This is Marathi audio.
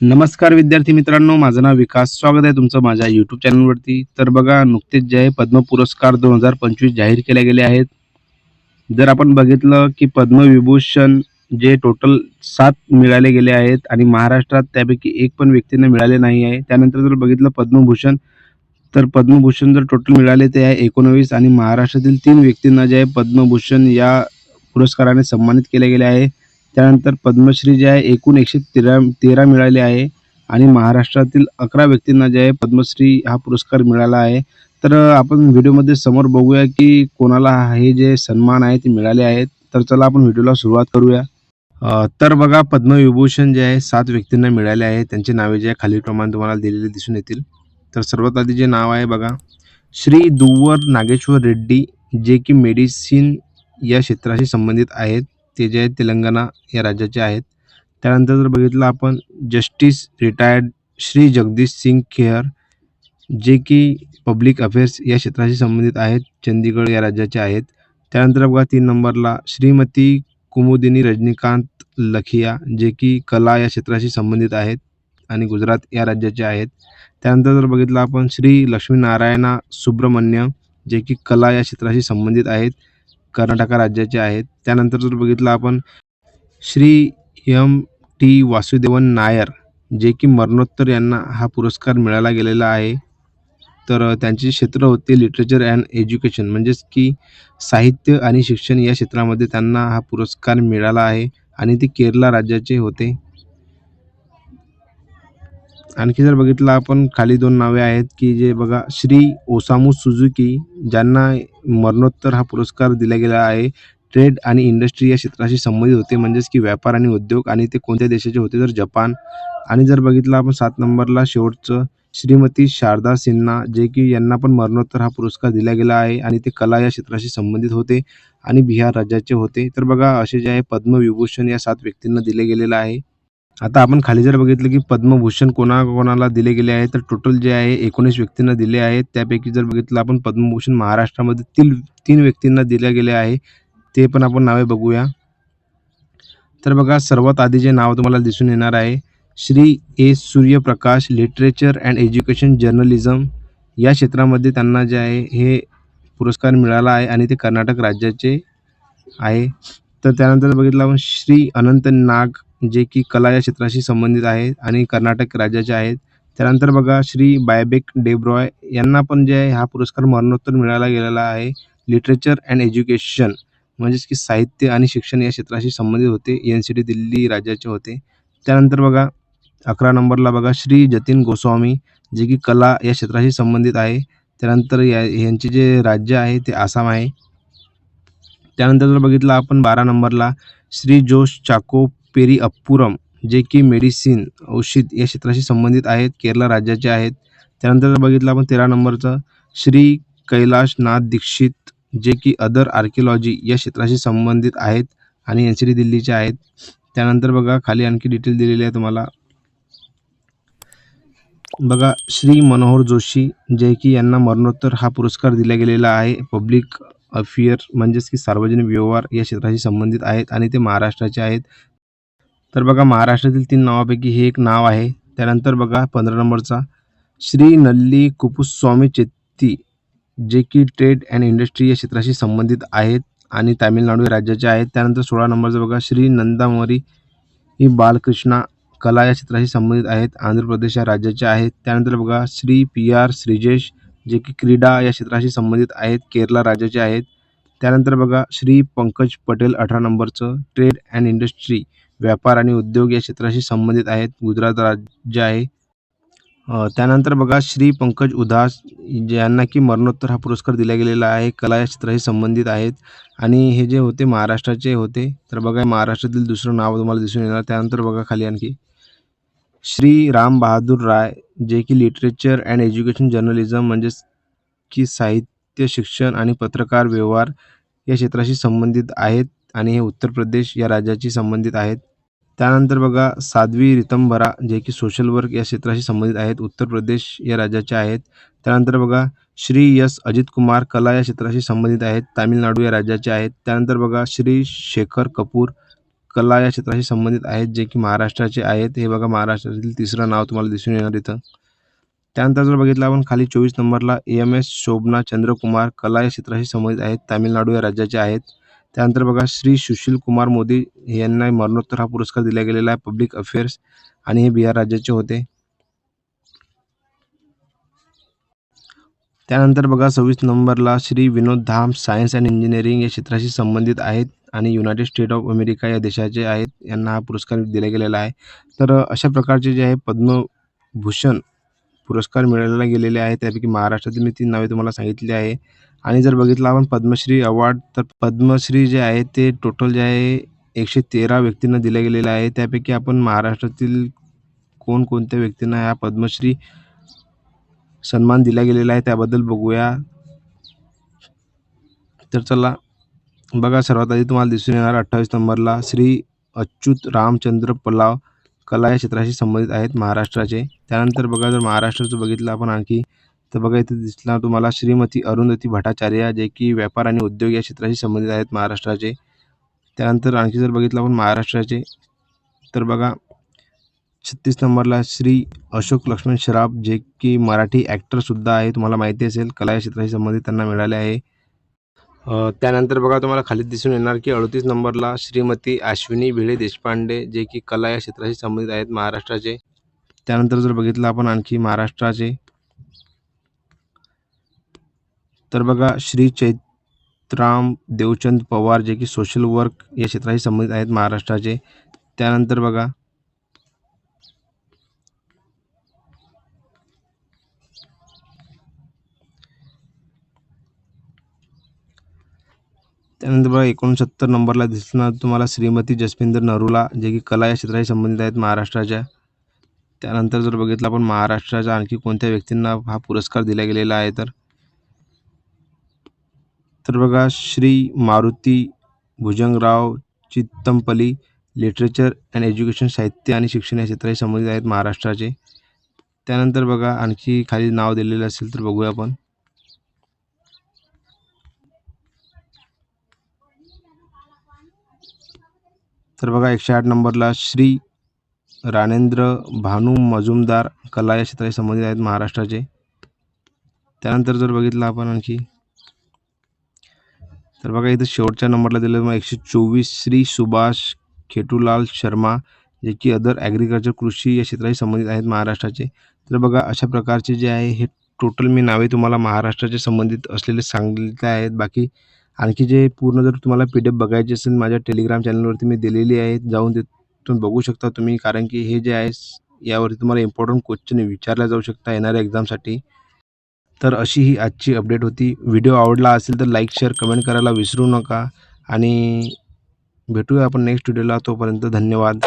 नमस्कार विद्यार्थी मित्रांनो माझं नाव विकास स्वागत आहे तुमचं माझ्या यूट्यूब चॅनलवरती तर बघा नुकतेच जे आहे पद्म पुरस्कार दोन हजार पंचवीस जाहीर केले गेले आहेत. जर आपण बघितलं की पद्मविभूषण जे टोटल सात मिळाले गेले आहेत आणि महाराष्ट्रात त्यापैकी एक पण व्यक्तींना मिळाले नाही आहे. त्यानंतर जर बघितलं पद्मभूषण तर पद्मभूषण जर टोटल मिळाले ते आहे एकोणवीस आणि महाराष्ट्रातील तीन व्यक्तींना जे आहे पद्मभूषण या पुरस्काराने सन्मानित केले गेले आहे. त्यानंतर पद्मश्री जे आहे एकूण एकशे तेरा तेरा मिळाले आहे. आणि महाराष्ट्रातील अकरा व्यक्तींना जे आहे पद्मश्री हा पुरस्कार मिळाला आहे. तर आपण व्हिडिओमध्ये समोर बघूया की कोणाला हे जे सन्मान आहे ते मिळाले आहेत. तर चला आपण व्हिडिओला सुरुवात करूया. तर बघा पद्मविभूषण जे आहे सात व्यक्तींना मिळाले आहे. त्यांची नावे जे आहे खालीलप्रमाणे तुम्हाला दिलेले दिसून येतील. तर सर्वात आधी जे नाव आहे बघा श्री दुवर नागेश्वर रेड्डी जे की मेडिसिन या क्षेत्राशी संबंधित आहेत. ते जे आहेत तेलंगणा या राज्याचे आहेत. त्यानंतर जर बघितलं आपण जस्टिस रिटायर्ड श्री जगदीश सिंग खेअर जे की पब्लिक अफेअर्स या क्षेत्राशी संबंधित आहेत चंदीगड या राज्याचे आहेत. त्यानंतर बघा तीन नंबरला श्रीमती कुमुदिनी रजनीकांत लखिया जे की कला या क्षेत्राशी संबंधित आहेत आणि गुजरात या राज्याचे आहेत. त्यानंतर जर बघितलं आपण श्री लक्ष्मीनारायणा सुब्रमण्य जे की कला या क्षेत्राशी संबंधित आहेत. कर्नाटका राज्याचे आहेत. त्यानंतर जर बघितलं आपण श्री एम टी वासुदेवन नायर जे की मरणोत्तर यांना हा पुरस्कार मिळाला गेलेला आहे. तर त्यांचे क्षेत्र होते लिटरेचर अँड एज्युकेशन म्हणजेच की साहित्य आणि शिक्षण या क्षेत्रामध्ये त्यांना हा पुरस्कार मिळाला आहे आणि ते केरला राज्याचे होते. आणखी जर बघितलं आपण खाली दोन नावे आहेत की जे बघा श्री ओसामू सुझुकी ज्यांना मरणोत्तर हा पुरस्कार दिला गेला आहे. ट्रेड आणि इंडस्ट्री या क्षेत्राशी संबंधित होते. म्हणजेच की व्यापार आणि उद्योग आणि ते कोणत्या देशाचे होते? तर जपान. आणि जर बघितलं आपण सात नंबरला शेवटचं श्रीमती शारदा सिन्हा जे की यांना पण मरणोत्तर हा पुरस्कार दिला गेला आहे आणि ते कला या क्षेत्राशी संबंधित होते आणि बिहार राज्याचे होते. तर बघा असे जे आहे पद्मविभूषण या सात व्यक्तींना दिले गेलेलं आहे. आता आपण खाली जर बघितलं की पद्मभूषण कोणा कोणाला दिले गेले आहे तर टोटल जे आहे एकोणीस व्यक्तींना दिले आहेत. त्यापैकी जर बघितलं आपण पद्मभूषण महाराष्ट्रामध्ये तीन तीन व्यक्तींना दिले गेले आहे. ते पण आपण नावे बघूया. तर बघा सर्वात आधी जे नाव तुम्हाला दिसून येणार आहे श्री ए सूर्यप्रकाश लिटरेचर अँड एज्युकेशन जर्नलिझम. या क्षेत्रामध्ये त्यांना जे आहे हे पुरस्कार मिळाला आहे आणि ते कर्नाटक राज्याचे आहे. तर त्यानंतर बघितलं आपण श्री अनंत नाग जे की कला या क्षेत्राशी संबंधित आहेत आणि कर्नाटक राज्याचे आहेत. त्यानंतर बघा श्री बायबेक डेब्रॉय यांना पण जे आहे हा पुरस्कार मरणोत्तर मिळाला गेलेला आहे. लिटरेचर अँड एज्युकेशन म्हणजेच की साहित्य आणि शिक्षण या क्षेत्राशी संबंधित होते. एन सी डी दिल्ली राज्याचे होते. त्यानंतर बघा अकरा नंबरला बघा श्री जतीन गोस्वामी जे की कला या क्षेत्राशी संबंधित आहे. त्यानंतर या यांचे जे राज्य आहे ते आसाम आहे. त्यानंतर जर बघितलं आपण बारा नंबरला श्री जोश चाको पेरी अप्पुरम जे की मेडिसिन औषध या क्षेत्राशी संबंधित आहेत केरळ राज्याचे आहेत. त्यानंतर जर बघितलं आपण तेरा नंबरचं. श्री कैलाश नाथ दीक्षित जे की अदर आर्किओलॉजी या क्षेत्राशी संबंधित आहेत आणि एन सी दिल्लीचे आहेत. त्यानंतर बघा खाली आणखी डिटेल दिलेली आहे तुम्हाला. बघा श्री मनोहर जोशी जे की यांना मरणोत्तर हा पुरस्कार दिला गेलेला आहे. पब्लिक अफेअर म्हणजेच की सार्वजनिक व्यवहार या क्षेत्राशी संबंधित आहेत आणि ते महाराष्ट्राचे आहेत. तर बघा महाराष्ट्रातील तीन नावापैकी हे एक नाव आहे. त्यानंतर बघा पंधरा नंबरचा श्री नल्ली कुपुस्वामी चेत्ती जे की ट्रेड अँड इंडस्ट्री या क्षेत्राशी संबंधित आहेत आणि तामिळनाडू या राज्याचे आहेत. त्यानंतर सोळा नंबरचं बघा श्री नंदामरी ही बालकृष्णा कला या क्षेत्राशी संबंधित आहेत आंध्र प्रदेश या राज्याचे आहेत. त्यानंतर बघा श्री पी आर श्रीजेश जे की क्रीडा या क्षेत्राशी संबंधित आहेत केरला राज्याचे आहेत. त्यानंतर बघा श्री पंकज पटेल अठरा नंबरचं ट्रेड अँड इंडस्ट्री व्यापार आणि उद्योग या क्षेत्राशी संबंधित आहेत. गुजरात राज्य आहे. त्यानंतर बघा श्री पंकज उदास ज्यांना की मरणोत्तर हा पुरस्कार दिला गेलेला आहे. कला या क्षेत्राशी संबंधित आहेत. आणि हे जे होते महाराष्ट्राचे होते तर बघा महाराष्ट्रातील दुसरं नाव तुम्हाला दिसून येणार. त्यानंतर बघा खाली आणखी. श्री राम बहादूर राय जे की लिटरेचर अँड एज्युकेशन जर्नलिझम म्हणजेच की साहित्य शिक्षण आणि पत्रकार व्यवहार या क्षेत्राशी संबंधित आहेत. आणि हे उत्तर प्रदेश या राज्याशी संबंधित आहेत. त्यानंतर बघा साध्वी रितंभरा जे की सोशल वर्क या क्षेत्राशी संबंधित आहेत उत्तर प्रदेश या राज्याचे आहेत. त्यानंतर बघा श्री यस अजित कुमार कला या क्षेत्राशी संबंधित आहेत तामिळनाडू या राज्याचे आहेत. त्यानंतर बघा श्री शेखर कपूर कला या क्षेत्राशी संबंधित आहेत जे की महाराष्ट्राचे आहेत. हे बघा महाराष्ट्रातील तिसरं नाव तुम्हाला दिसून येणार इथं. त्यानंतर जर बघितलं आपण खाली चोवीस नंबरला A M S Shobhana Chandrakumar कला या क्षेत्राशी संबंधित आहेत तामिळनाडू या राज्याचे आहेत. त्यानंतर बघा श्री सुशील कुमार मोदी यांना मरणोत्तर हा पुरस्कार दिला गेलेला आहे पब्लिक अफेअर्स आणि हे बिहार राज्याचे होते. त्यानंतर बघा सव्वीस नंबरला Shri Vinod Dham science and engineering या क्षेत्राशी संबंधित आहेत आणि युनायटेड स्टेट ऑफ अमेरिका या देशाचे आहेत यांना हा पुरस्कार दिला गेलेला आहे. तर अशा प्रकारचे जे आहे पद्मभूषण पुरस्कार मिळवला गेलेले आहेत. त्यापैकी महाराष्ट्रातील मी तीन नावे तुम्हाला सांगितली आहे. आणि जर बघितलं आपण पद्मश्री अवॉर्ड तर पद्मश्री जे आहे ते टोटल जे आहे एकशे तेरा व्यक्तींना दिलं गेलेलं आहे. त्यापैकी आपण महाराष्ट्रातील कोणकोणत्या व्यक्तींना ह्या पद्मश्री सन्मान दिला गेलेला आहे त्याबद्दल बघूया. तर चला बघा सर्वात आधी तुम्हाला दिसून येणार अठ्ठावीस नंबरला श्री अच्युत रामचंद्र पलाव कला या क्षेत्राशी संबंधित आहेत महाराष्ट्राचे. त्यानंतर बघा जर महाराष्ट्राचं बघितलं आपण आणखी तर बघा इथे दिसणार तुम्हाला श्रीमती अरुंधती भट्टाचार्य जे की व्यापार आणि उद्योग या क्षेत्राशी संबंधित आहेत महाराष्ट्राचे. त्यानंतर आणखी जर बघितलं आपण महाराष्ट्राचे तर बघा छत्तीस नंबरला श्री अशोक लक्ष्मण शराफ जे की मराठी ॲक्टरसुद्धा आहे तुम्हाला माहिती असेल कला या क्षेत्राशी संबंधित त्यांना मिळाले आहे. त्यानंतर बघा तुम्हाला खाली दिसून येणार की अडतीस नंबरला श्रीमती अश्विनी भिडे देशपांडे जे की कला या क्षेत्राशी संबंधित आहेत महाराष्ट्राचे. त्यानंतर जर बघितलं आपण आणखी महाराष्ट्राचे तर बघा श्री चैत्राम देवचंद पवार जे की सोशल वर्क या क्षेत्राशी संबंधित आहेत महाराष्ट्राचे. त्यानंतर बघा त्यानंतर बघा एकोणसत्तर नंबरला दिसणार तुम्हाला श्रीमती जसविंदर नरूला जे की कला या क्षेत्राशी संबंधित आहेत महाराष्ट्राच्या. त्यानंतर जर बघितलं आपण महाराष्ट्राच्या आणखी कोणत्या व्यक्तींना हा पुरस्कार दिला गेलेला आहे तर तर बघा Shri Maruti Bhujangrao Chitampalli literature and education साहित्य आणि शिक्षण या क्षेत्राशी संबंधित आहेत महाराष्ट्राचे. त्यानंतर बघा आणखी खाली नाव दिलेलं असेल तर बघूया आपण. तर बघा एकशे आठ नंबरला श्री राणेंद्र भानू मजुमदार कला या क्षेत्राशी संबंधित आहेत महाराष्ट्राचे. त्यानंतर जर बघितलं आपण आणखी. तर बघा इथं शेवटच्या नंबरला दिलं मग एकशे चोवीस श्री सुभाष खेटूलाल शर्मा जे की अदर ॲग्रिकल्चर कृषी या क्षेत्राशी संबंधित आहेत महाराष्ट्राचे. तर बघा अशा प्रकारचे जे आहे हे टोटल मी नावे तुम्हाला महाराष्ट्राचे संबंधित असलेले सांगितले आहेत. बाकी आणखी जे पूर्ण जर तुम्हाला पी डी एफ बघायची असेल माझ्या टेलिग्राम चॅनलवरती मी दिलेली आहे जाऊन तिथून बघू शकता तुम्ही कारण की हे जे आहे यावरती तुम्हाला इम्पॉर्टंट क्वेश्चन विचारल्या जाऊ शकता येणाऱ्या एक्झामसाठी तर अशी ही आजची अपडेट होती. व्हिडिओ आवडला असेल तर लाईक शेअर कमेंट करायला विसरू नका. आणि भेटूया आपण नेक्स्ट व्हिडिओला तोपर्यंत धन्यवाद.